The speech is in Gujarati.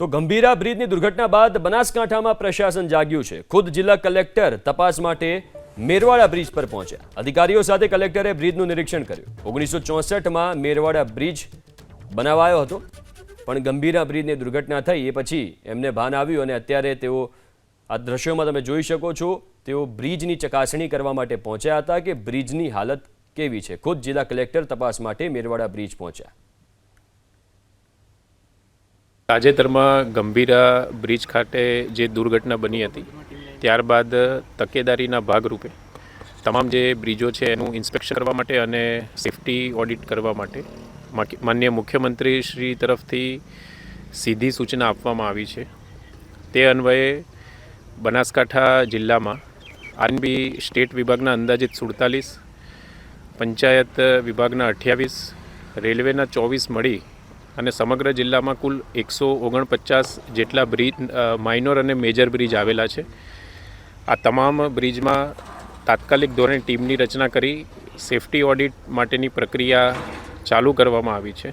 તો ગંભીરા બ્રિજની દુર્ઘટના બાદ બનાસકાંઠામાં પ્રશાસન જાગ્યું છે. ખુદ જિલ્લા કલેક્ટર તપાસ માટે મેરવાડા બ્રિજ પર પહોંચ્યા. અધિકારીઓ સાથે કલેક્ટરે બ્રિજનું નિરીક્ષણ કર્યું. ઓગણીસો ચોસઠમાં મેરવાડા બ્રિજ બનાવાયો હતો, પણ ગંભીરા બ્રિજની દુર્ઘટના થઈ એ પછી એમને ભાન આવ્યું અને અત્યારે તેઓ આ દ્રશ્યોમાં તમે જોઈ શકો છો, તેઓ બ્રિજની ચકાસણી કરવા માટે પહોંચ્યા હતા કે બ્રિજની હાલત કેવી છે. ખુદ જિલ્લા કલેક્ટર તપાસ માટે મેરવાડા બ્રિજ પહોંચ્યા. તાજેતરમાં ગંભીરા બ્રિજ ખાતે જે દુર્ઘટના બની હતી, ત્યારબાદ તકેદારીના ભાગરૂપે તમામ જે બ્રિજો છે એનું ઇન્સ્પેક્શન કરવા માટે અને સેફટી ઓડિટ કરવા માટે માન્ય મુખ્યમંત્રી શ્રી તરફથી સીધી સૂચના આપવામાં આવી છે. તે અન્વયે બનાસકાંઠા જિલ્લામાં આરએનબી સ્ટેટ વિભાગના અંદાજિત સુડતાલીસ, પંચાયત વિભાગના અઠ્યાવીસ, રેલવેના ચોવીસ મળી અને સમગ્ર જિલ્લામાં કુલ એકસો ઓગણપચાસ જેટલા બ્રિજ માઇનોર અને મેજર બ્રિજ આવેલા છે. આ તમામ બ્રિજમાં તાત્કાલિક ધોરણે ટીમની રચના કરી સેફટી ઓડિટ માટેની પ્રક્રિયા ચાલુ કરવામાં આવી છે.